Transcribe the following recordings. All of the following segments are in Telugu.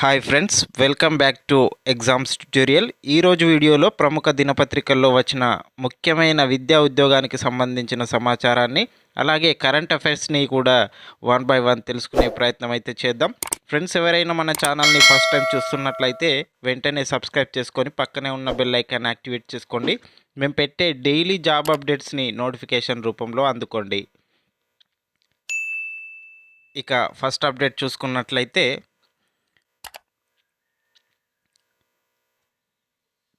Hi friends welcome back to exams tutorial. ఈరోజు వీడియోలో ప్రముఖ దినపత్రికల్లో వచ్చిన ముఖ్యమైన విద్యా ఉద్యోగానికి సంబంధించిన సమాచారాన్ని అలాగే కరెంట్ అఫైర్స్ని కూడా వన్ బై వన్ తెలుసుకునే ప్రయత్నం అయితే చేద్దాం. ఫ్రెండ్స్ ఎవరైనా మన ఛానల్ని ఫస్ట్ టైం చూస్తున్నట్లయితే వెంటనే సబ్స్క్రైబ్ చేసుకొని పక్కనే ఉన్న బెల్ ఐకాన్ యాక్టివేట్ చేసుకోండి. మేము పెట్టే డైలీ జాబ్ అప్డేట్స్ని నోటిఫికేషన్ రూపంలో అందుకోండి. ఇక ఫస్ట్ అప్డేట్ చూసుకున్నట్లయితే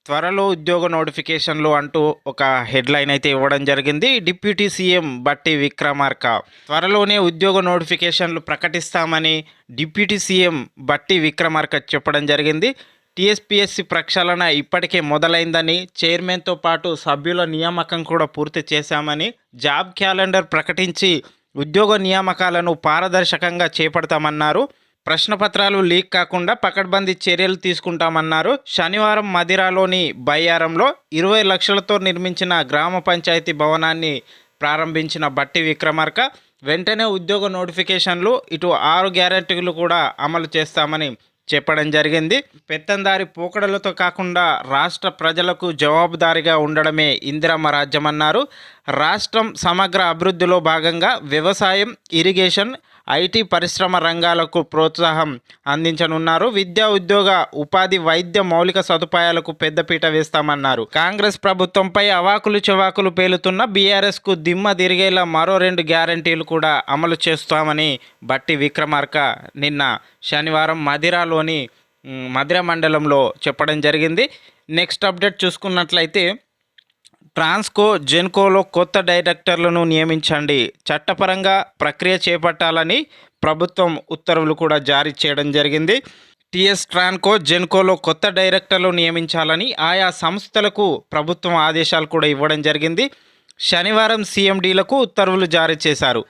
త్వరలో ఉద్యోగ నోటిఫికేషన్లు అంటూ ఒక హెడ్లైన్ అయితే ఇవ్వడం జరిగింది. డిప్యూటీ సీఎం బట్టి విక్రమార్క త్వరలోనే ఉద్యోగ నోటిఫికేషన్లు ప్రకటిస్తామని డిప్యూటీ సీఎం బట్టి విక్రమార్క చెప్పడం జరిగింది. టీఎస్పీఎస్సీ ప్రక్షాళన ఇప్పటికే మొదలైందని చైర్మన్తో పాటు సభ్యుల నియామకం కూడా పూర్తి చేశామని జాబ్ క్యాలెండర్ ప్రకటించి ఉద్యోగ నియామకాలను పారదర్శకంగా చేపడతామన్నారు. ప్రశ్నపత్రాలు లీక్ కాకుండా పకడ్బందీ చర్యలు తీసుకుంటామన్నారు. శనివారం మదిరాలోని బయ్యారంలో ఇరవై లక్షలతో నిర్మించిన గ్రామ పంచాయతీ భవనాన్ని ప్రారంభించిన బట్టి విక్రమార్క వెంటనే ఉద్యోగ నోటిఫికేషన్లు ఇటు ఆరు గ్యారెంటీలు కూడా అమలు చేస్తామని చెప్పడం జరిగింది. పెత్తందారి పోకడలతో కాకుండా రాష్ట్ర ప్రజలకు జవాబుదారిగా ఉండడమే ఇందిరమ్మ రాజ్యమన్నారు. రాష్ట్రం సమగ్ర అభివృద్ధిలో భాగంగా వ్యవసాయం ఇరిగేషన్ ఐటీ పరిశ్రమ రంగాలకు ప్రోత్సాహం అందించనున్నారు. విద్యా ఉద్యోగ ఉపాధి వైద్య మౌలిక సదుపాయాలకు పెద్దపీట వేస్తామన్నారు. కాంగ్రెస్ ప్రభుత్వంపై అవాకులు చెవాకులు పేలుతున్న బీఆర్ఎస్కు దిమ్మ తిరిగేలా మరో రెండు గ్యారంటీలు కూడా అమలు చేస్తామని బట్టి విక్రమార్క నిన్న శనివారం మదిరాలోని మ్, మదిర మండలంలో చెప్పడం జరిగింది. నెక్స్ట్ అప్డేట్ చూసుకున్నట్లయితే ట్రాన్స్కో జెన్కోలో కొత్త డైరెక్టర్లను నియమించండి. చట్టపరంగా ప్రక్రియ చేపట్టాలని ప్రభుత్వం ఉత్తర్వులు కూడా జారీ చేయడం జరిగింది. టిఎస్ ట్రాన్కో జెన్కోలో కొత్త డైరెక్టర్లు నియమించాలని ఆయా సంస్థలకు ప్రభుత్వం ఆదేశాలు కూడా ఇవ్వడం జరిగింది. శనివారం సీఎండీలకు ఉత్తర్వులు జారీ చేశారు.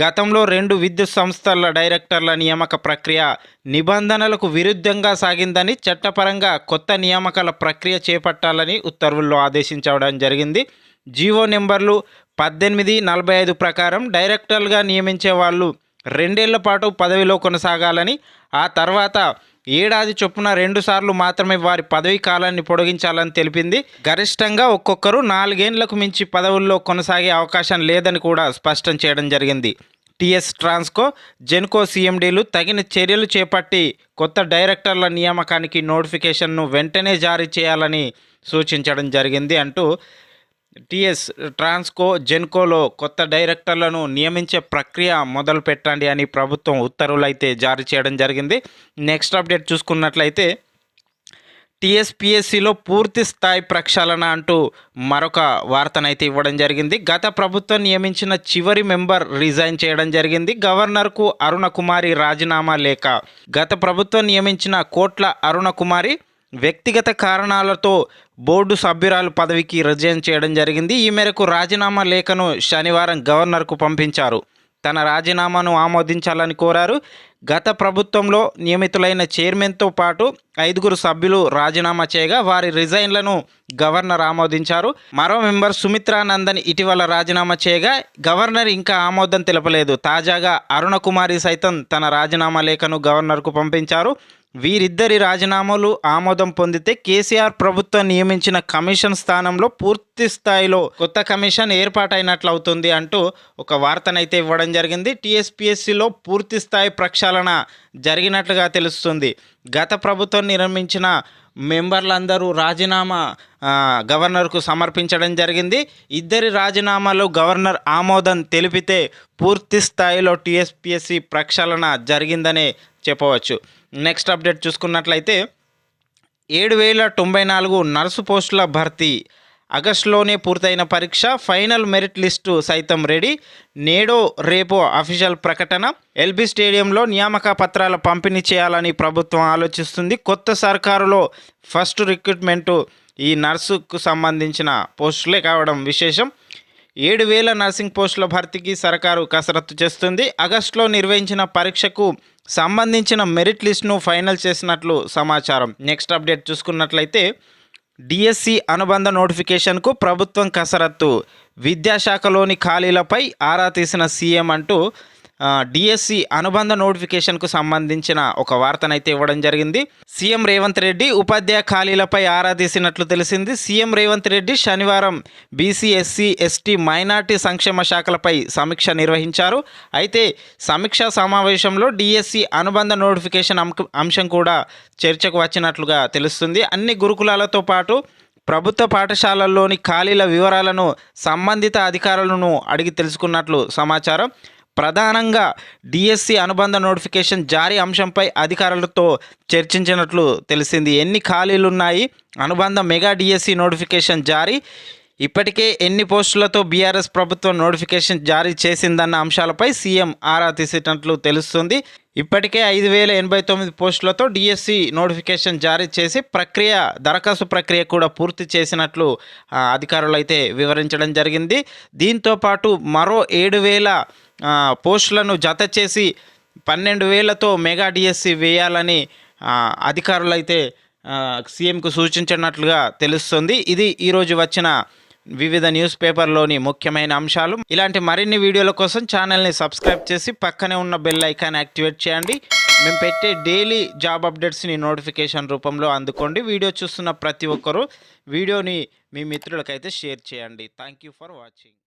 గతంలో రెండు విద్యుత్ సంస్థల డైరెక్టర్ల నియామక ప్రక్రియ నిబంధనలకు విరుద్ధంగా సాగిందని చట్టపరంగా కొత్త నియామకాల ప్రక్రియ చేపట్టాలని ఉత్తర్వుల్లో ఆదేశించడం జరిగింది. జీవో నెంబర్లు పద్దెనిమిది నలభై ఐదు ప్రకారం డైరెక్టర్లుగా నియమించే వాళ్ళు రెండేళ్ళ పాటు పదవిలో కొనసాగాలని ఆ తర్వాత ఏడాది చొప్పున రెండుసార్లు మాత్రమే వారి పదవీ కాలాన్ని పొడిగించాలని తెలిపింది. గరిష్టంగా ఒక్కొక్కరు నాలుగేండ్లకు మించి పదవుల్లో కొనసాగే అవకాశం లేదని కూడా స్పష్టం చేయడం జరిగింది. టిఎస్ ట్రాన్స్కో జెన్కో సీఎండీలు తగిన చర్యలు చేపట్టి కొత్త డైరెక్టర్ల నియామకానికి నోటిఫికేషన్ను వెంటనే జారీ చేయాలని సూచించడం జరిగింది అంటూ టిఎస్ ట్రాన్స్కో జెన్కోలో కొత్త డైరెక్టర్లను నియమించే ప్రక్రియ మొదలు పెట్టండి అని ప్రభుత్వం ఉత్తర్వులు అయితే జారీ చేయడం జరిగింది. నెక్స్ట్ అప్డేట్ చూసుకున్నట్లయితే టీఎస్పిఎస్సిలో పూర్తి స్థాయి ప్రక్షాళన అంటూ మరొక వార్తనైతే ఇవ్వడం జరిగింది. గత ప్రభుత్వం నియమించిన చివరి మెంబర్ రిజైన్ చేయడం జరిగింది. గవర్నర్కు అరుణ కుమారి రాజీనామా లేక గత ప్రభుత్వం నియమించిన కోట్ల అరుణ కుమారి వ్యక్తిగత కారణాలతో బోర్డు సభ్యురాలు పదవికి రిజైన్ చేయడం జరిగింది. ఈ మేరకు రాజీనామా లేఖను శనివారం గవర్నర్కు పంపించారు. తన రాజీనామాను ఆమోదించాలని కోరారు. గత ప్రభుత్వంలో నియమితులైన చైర్మన్తో పాటు ఐదుగురు సభ్యులు రాజీనామా చేయగా వారి రిజైన్లను గవర్నర్ ఆమోదించారు. మరో మెంబర్ సుమిత్రానందన్ ఇటీవల రాజీనామా చేయగా గవర్నర్ ఇంకా ఆమోదం తెలపలేదు. తాజాగా అరుణ కుమారి సైతం తన రాజీనామా లేఖను గవర్నర్కు పంపించారు. వీరిద్దరి రాజీనామాలు ఆమోదం పొందితే కేసీఆర్ ప్రభుత్వం నియమించిన కమిషన్ స్థానంలో పూర్తి స్థాయిలో కొత్త కమిషన్ ఏర్పాటైనట్లు అవుతుంది అంటూ ఒక వార్తనైతే ఇవ్వడం జరిగింది. టీఎస్పీఎస్సీలో పూర్తి స్థాయి ప్రక్షాళన జరిగినట్లుగా తెలుస్తుంది. గత ప్రభుత్వం నిర్మించిన మెంబర్లందరూ రాజీనామా గవర్నర్కు సమర్పించడం జరిగింది. ఇద్దరి రాజీనామాలు గవర్నర్ ఆమోదం తెలిపితే పూర్తి స్థాయిలో టీఎస్పీఎస్సి ప్రక్షాళన జరిగిందనే చెప్పవచ్చు. నెక్స్ట్ అప్డేట్ చూసుకున్నట్లయితే ఏడు వేల తొంభై నాలుగు నర్సు పోస్టుల భర్తీ ఆగస్టులోనే పూర్తయిన పరీక్ష ఫైనల్ మెరిట్ లిస్టు సైతం రెడీ. నేడో రేపో అఫీషియల్ ప్రకటన. ఎల్బీ స్టేడియంలో నియామక పత్రాల పంపిణీ చేయాలని ప్రభుత్వం ఆలోచిస్తుంది. కొత్త సర్కారులో ఫస్ట్ రిక్రూట్మెంటు ఈ నర్సుకు సంబంధించిన పోస్టులే కావడం విశేషం. ఏడు వేల నర్సింగ్ పోస్టుల భర్తీకి సర్కారు కసరత్తు చేస్తుంది. ఆగస్టులో నిర్వహించిన పరీక్షకు సంబంధించిన మెరిట్ లిస్ట్ను ఫైనల్ చేసినట్లు సమాచారం. నెక్స్ట్ అప్డేట్ చూసుకున్నట్లయితే డిఎస్సి అనుబంధ నోటిఫికేషన్కు ప్రభుత్వం కసరత్తు. విద్యాశాఖలోని ఖాళీలపై ఆరా తీసిన సీఎం అంటూ డిఎస్సి అనుబంధ నోటిఫికేషన్కు సంబంధించిన ఒక వార్తనైతే ఇవ్వడం జరిగింది. సీఎం రేవంత్ రెడ్డి ఉపాధ్యాయ ఖాళీలపై ఆరా తీసినట్లు తెలిసింది. సీఎం రేవంత్ రెడ్డి శనివారం బీసీ ఎస్సీ ఎస్టీ మైనార్టీ సంక్షేమ శాఖలపై సమీక్ష నిర్వహించారు. అయితే సమీక్షా సమావేశంలో డిఎస్సి అనుబంధ నోటిఫికేషన్ అంశం కూడా చర్చకు వచ్చినట్లుగా తెలుస్తుంది. అన్ని గురుకులాలతో పాటు ప్రభుత్వ పాఠశాలల్లోని ఖాళీల వివరాలను సంబంధిత అధికారులను అడిగి తెలుసుకున్నట్లు సమాచారం. ప్రధానంగా డిఎస్సి అనుబంధ నోటిఫికేషన్ జారీ అంశంపై అధికారులతో చర్చించినట్లు తెలిసింది. ఎన్ని ఖాళీలు ఉన్నాయి అనుబంధ మెగా డిఎస్సి నోటిఫికేషన్ జారీ. ఇప్పటికే ఎన్ని పోస్టులతో బీఆర్ఎస్ ప్రభుత్వం నోటిఫికేషన్ జారీ చేసిందన్న అంశాలపై సీఎం ఆరా తీసినట్లు తెలుస్తుంది. ఇప్పటికే ఐదు వేల ఎనభై తొమ్మిది పోస్టులతో డిఎస్సి నోటిఫికేషన్ జారీ చేసి ప్రక్రియ దరఖాస్తు ప్రక్రియ కూడా పూర్తి చేసినట్లు అధికారులు అయితే వివరించడం జరిగింది. దీంతో పాటు మరో ఏడు వేల పోస్టులను జత చేసి పన్నెండు వేలతో మెగా డిఎస్సి వేయాలని అధికారులు అయితే సీఎంకు సూచించినట్లుగా తెలుస్తుంది. ఇది ఈరోజు వచ్చిన వివిధ న్యూస్ పేపర్లోని ముఖ్యమైన అంశాలు. ఇలాంటి మరిన్ని వీడియోల కోసం ఛానల్ని సబ్స్క్రైబ్ చేసి పక్కనే ఉన్న బెల్ ఐకాన్ యాక్టివేట్ చేయండి. మేము పెట్టే డైలీ జాబ్ అప్డేట్స్ని నోటిఫికేషన్ రూపంలో అందుకోండి. వీడియో చూస్తున్న ప్రతి ఒక్కరూ వీడియోని మీ మిత్రులకైతే షేర్ చేయండి. Thank you for watching.